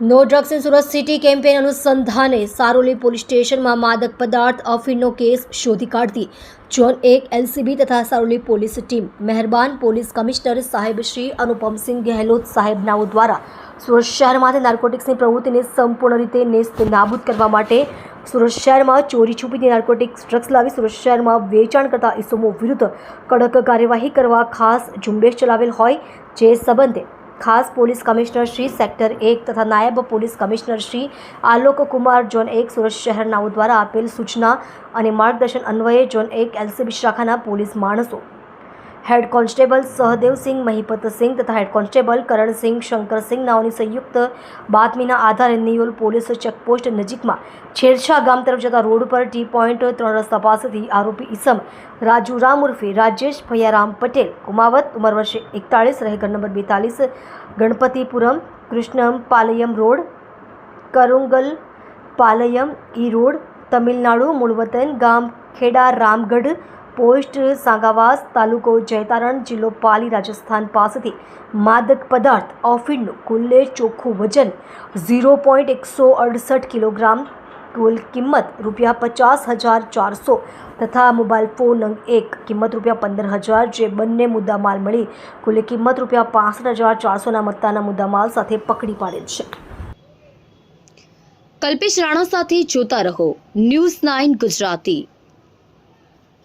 No drugs in Surat city campaign અનુસંધાને Saroli police સ્ટેશનમાં માદક પદાર્થ અફીણનો કેસ શોધી કાઢતી. જોન એક, એલસીબી તથા સારોલી પોલીસ ટીમ. મહેરબાન પોલીસ કમિશનર સાહેબ શ્રી અનુપમસિંહ ગહેલોત સાહેબનાઓ દ્વારા સુરત શહેરમાંથી નાર્કોટિક્સની પ્રવૃત્તિને સંપૂર્ણ રીતે નેસ્ત નાબૂદ કરવા માટે સુરત શહેરમાં ચોરી છુપીથી નાર્કોટિક્સ ડ્રગ્સ લાવી સુરત શહેરમાં વેચાણ કરતા ઇસમો વિરુદ્ધ કડક કાર્યવાહી કરવા ખાસ ઝુંબેશ ચલાવેલ હોય, જે સંબંધે ખાસ પોલીસ કમિશનર શ્રી સેક્ટર એક તથા નાયબ police commissioner Shri Alok Kumar, zone એક સુરત શહેરનાઓ દ્વારા આપેલ સૂચના અને માર્ગદર્શન અન્વયે ઝોન એક એલસીબી શાખાના પોલીસ માણસો હેડ કોન્સ્ટેબલ સહદેવસિંહ મહિપતસિંહ તથા હેડ કોન્સ્ટેબલ કરણસિંહ શંકરસિંહ નાઓની સંયુક્ત બાતમીના આધારે નિયોલ પોલીસ ચેકપોસ્ટ નજીકમાં છેરછા ગામ તરફ જતા રોડ પર ટી પોઈન્ટ ત્રણ રસ્તા પાસેથી આરોપી ઈસમ રાજુ રામ ઉર્ફે રાજેશ ભૈયારામ પટેલ, કુમાવત ઉંમર વર્ષે એકતાળીસ રહેગર નંબર બેતાલીસ, Ganapathipuram, Krishnam Palayam road, Karungal Palayam E road, Tamil Nadu, મૂળવતન ગામ ખેડા, રામગઢ પોસ્ટ સાંગાવાસ તાલુકો જયતારણ જિલ્લો પાલી રાજસ્થાન પાસેથી માદક પદાર્થ ઓફીડનું કુલ્લે ચોખ્ખું વજન ઝીરો પોઈન્ટ એકસો અડસઠ કિલોગ્રામ કુલ કિંમત રૂપિયા પચાસ હજાર ચારસો તથા મોબાઈલ ફોન નંગ એક કિંમત રૂપિયા પંદર હજાર જે બંને મુદ્દામાલ મળી કુલ કિંમત રૂપિયા પાસઠ હજાર ચારસોના મત્તાના મુદ્દામાલ સાથે પકડી પાડેલ છે કલ્પેશ રાણા સાથે જોતા રહો ન્યૂઝ નાઇન ગુજરાતી